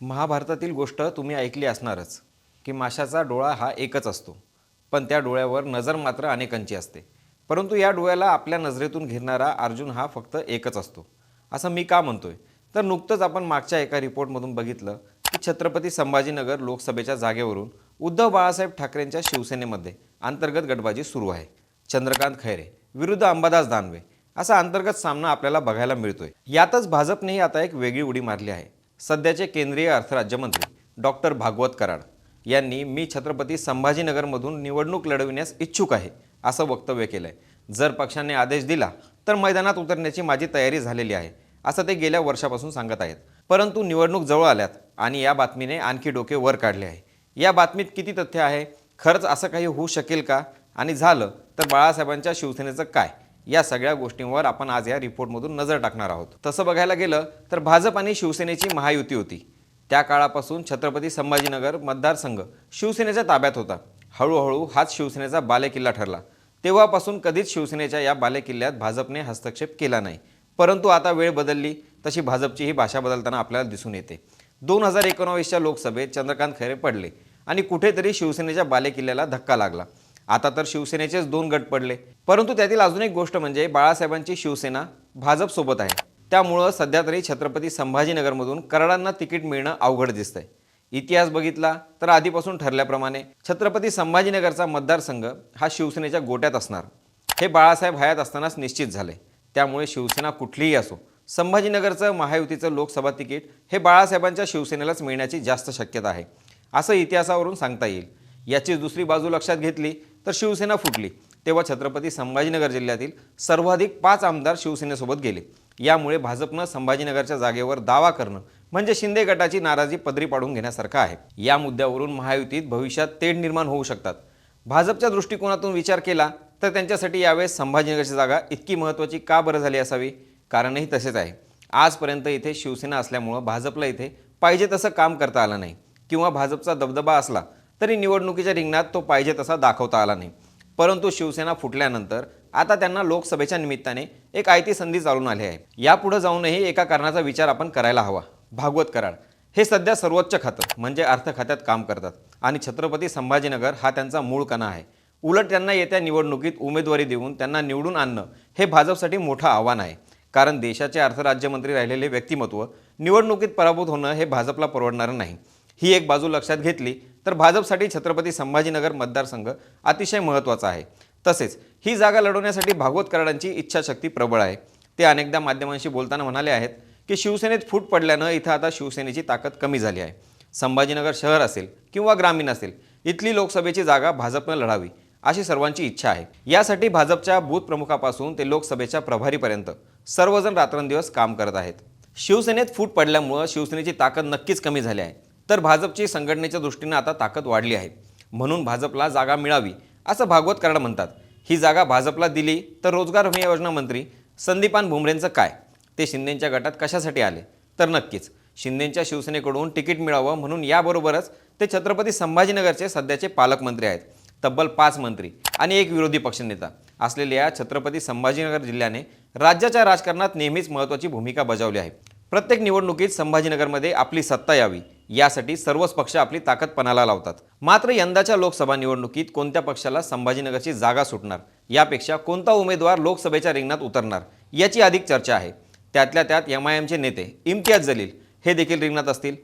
महाभारतातील गोष्ट तुम्ही ऐकली असणारच की माशाचा डोळा हा एकच असतो. पण त्या डोळ्यावर नजर मात्र अनेकांची असते. परंतु या डोळ्याला आपल्या नजरेतून घेरणारा अर्जुन हा फक्त एकच असतो. असं मी का म्हणतोय? तर नुकतंच आपण मागच्या एका रिपोर्टमधून बघितलं की छत्रपती संभाजीनगर लोकसभेच्या जागेवरून उद्धव बाळासाहेब ठाकरेंच्या शिवसेनेमध्ये अंतर्गत गटबाजी सुरू आहे. चंद्रकांत खैरे विरुद्ध अंबादास दानवे असा अंतर्गत सामना आपल्याला बघायला मिळतोय. यातच भाजपनेही आता एक वेगळी उडी मारली आहे. सध्याचे केंद्रीय अर्थराज्यमंत्री डॉक्टर भागवत कराड यांनी मी छत्रपती संभाजीनगरमधून निवडणूक लढविण्यास इच्छुक आहे असं वक्तव्य केलं आहे जर पक्षाने आदेश दिला तर मैदानात उतरण्याची माझी तयारी झालेली आहे असं ते गेल्या वर्षापासून सांगत आहेत. परंतु निवडणूक जवळ आल्यात आणि या बातमीने आणखी डोके वर काढले आहे. या बातमीत किती तथ्य आहे? खरंच असं काही होऊ शकेल का? आणि झालं तर बाळासाहेबांच्या शिवसेनेचं काय? या सगळ्या गोष्टींवर आपण आज या रिपोर्टमधून नजर टाकणार आहोत. तसं बघायला गेलं तर भाजप आणि शिवसेनेची महायुती होती. त्या काळापासून छत्रपती संभाजीनगर मतदारसंघ शिवसेनेच्या ताब्यात होता. हळूहळू हाच शिवसेनेचा बालेकिल्ला ठरला. तेव्हापासून कधीच शिवसेनेच्या या बालेकिल्ल्यात भाजपने हस्तक्षेप केला नाही. परंतु आता वेळ बदलली तशी भाजपची ही भाषा बदलताना आपल्याला दिसून येते. दोन हजार एकोणावीसच्या लोकसभेत चंद्रकांत खैरे पडले आणि कुठेतरी शिवसेनेच्या बालेकिल्ल्याला धक्का लागला. आता तर शिवसेनेचेच दोन गट पडले. परंतु त्यातील अजून एक गोष्ट म्हणजे बाळासाहेबांची शिवसेना भाजपसोबत आहे. त्यामुळं सध्या तरी छत्रपती संभाजीनगरमधून कराडांना तिकीट मिळणं अवघड दिसतंय. इतिहास बघितला तर आधीपासून ठरल्याप्रमाणे छत्रपती संभाजीनगरचा मतदारसंघ हा शिवसेनेच्या गोट्यात असणार. हे बाळासाहेब हयात असतानाच निश्चित झाले त्यामुळे शिवसेना कुठलीही असो संभाजीनगरचं महायुतीचं लोकसभा तिकीट हे बाळासाहेबांच्या शिवसेनेलाच मिळण्याची जास्त शक्यता आहे. असं इतिहासावरून सांगता येईल. याची दुसरी बाजू लक्षात घेतली तर शिवसेना फुटली. तेव्हा छत्रपती संभाजीनगर जिल्ह्यातील सर्वाधिक पाच आमदार शिवसेनेसोबत गेले. यामुळे भाजपनं संभाजीनगरच्या जागेवर दावा करणं म्हणजे शिंदे गटाची नाराजी पदरी पाडून घेण्यासारखं आहे. या मुद्द्यावरून महायुतीत भविष्यात तेढ निर्माण होऊ शकतात. भाजपच्या दृष्टिकोनातून विचार केला तर त्यांच्यासाठी यावेळेस संभाजीनगरची जागा इतकी महत्त्वाची का बरं झाली असावी? कारणही तसेच आहे. आजपर्यंत इथे शिवसेना असल्यामुळं भाजपला इथे पाहिजे तसं काम करता आलं नाही. किंवा भाजपचा दबदबा असला तरी निवडणुकीच्या रिंगणात तो पाहिजे तसा दाखवता आला नाही. परंतु शिवसेना फुटल्यानंतर आता त्यांना लोकसभेच्या निमित्ताने एक आयती संधी चालून आली आहे. यापुढे जाऊनही एका कारणाचा विचार आपण करायला हवा. भागवत कराड. हे सध्या सर्वोच्च खातं म्हणजे अर्थ खात्यात काम करतात. आणि छत्रपती संभाजीनगर हा त्यांचा मूळ कणा आहे. उलट त्यांना येत्या निवडणुकीत उमेदवारी देऊन त्यांना निवडून आणणं हे भाजपसाठी मोठं आव्हान आहे. कारण देशाचे अर्थराज्यमंत्री राहिलेले व्यक्तिमत्व निवडणुकीत पराभूत होणं हे भाजपला परवडणारं नाही. ही एक बाजू लक्षात घेतली तर भाजपसाठी छत्रपती संभाजीनगर मतदारसंघ अतिशय महत्त्वाचा आहे. तसेच ही जागा लढवण्यासाठी भागवत कराडांची इच्छाशक्ती प्रबळ आहे. ते अनेकदा माध्यमांशी बोलताना म्हणाले आहेत की शिवसेनेत फूट पडल्यानं इथं आता शिवसेनेची ताकद कमी झाली आहे. संभाजीनगर शहर असेल किंवा ग्रामीण असेल इथली लोकसभेची जागा भाजपनं लढावी अशी सर्वांची इच्छा आहे. यासाठी भाजपच्या बूथ प्रमुखापासून ते लोकसभेच्या प्रभारीपर्यंत सर्वजण रात्रंदिवस काम करत आहेत. शिवसेनेत फूट पडल्यामुळं शिवसेनेची ताकद नक्कीच कमी झाली आहे. तर भाजपची संघटनेच्या दृष्टीनं आता ताकद वाढली आहे. म्हणून भाजपला जागा मिळावी असं भागवत कराड म्हणतात. ही जागा भाजपला दिली तर रोजगार हमी योजना मंत्री संदीपान भुमरेंचं काय? ते शिंदेंच्या गटात कशासाठी आले? तर नक्कीच शिंदेंच्या शिवसेनेकडून तिकीट मिळावं म्हणून याबरोबरच ते छत्रपती संभाजीनगरचे सध्याचे पालकमंत्री आहेत. तब्बल पाच मंत्री आणि एक विरोधी पक्षनेता असलेल्या छत्रपती संभाजीनगर जिल्ह्याने राज्याच्या राजकारणात नेहमीच महत्त्वाची भूमिका बजावली आहे. प्रत्येक निवडणुकीत संभाजीनगरमध्ये आपली सत्ता यावी यासाठी सर्वच पक्ष आपली ताकद पणाला लावतात. मात्र यंदाच्या लोकसभा निवडणुकीत कोणत्या पक्षाला संभाजीनगरची जागा सुटणार? यापेक्षा कोणता उमेदवार लोकसभेच्या रिंगणात उतरणार? याची अधिक चर्चा आहे. त्यातल्या त्यात एम आय एमचे नेते इम्तियाज जलील हे देखील रिंगणात असतील.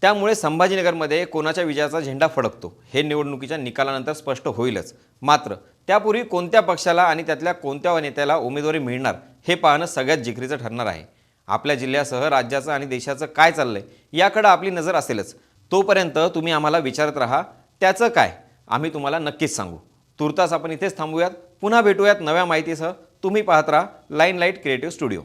त्यामुळे संभाजीनगरमध्ये कोणाच्या विजयाचा झेंडा फडकतो? हे निवडणुकीच्या निकालानंतर स्पष्ट होईलच. मात्र त्यापूर्वी कोणत्या पक्षाला आणि त्यातल्या कोणत्या नेत्याला उमेदवारी मिळणार हे पाहणं सगळ्यात जिकरीचं ठरणार आहे. आपल्या जिल्ह्यासह राज्याचं आणि देशाचं काय चाललंय याकडं आपली नजर असेलच. तोपर्यंत तुम्ही आम्हाला विचारत राहा त्याचं काय? आम्ही तुम्हाला नक्कीच सांगू. तुर्तास आपण इथेच थांबूयात पुन्हा भेटूयात नव्या माहितीसह. तुम्ही पाहत राहा लाईन लाइट क्रिएटिव्ह स्टुडिओ.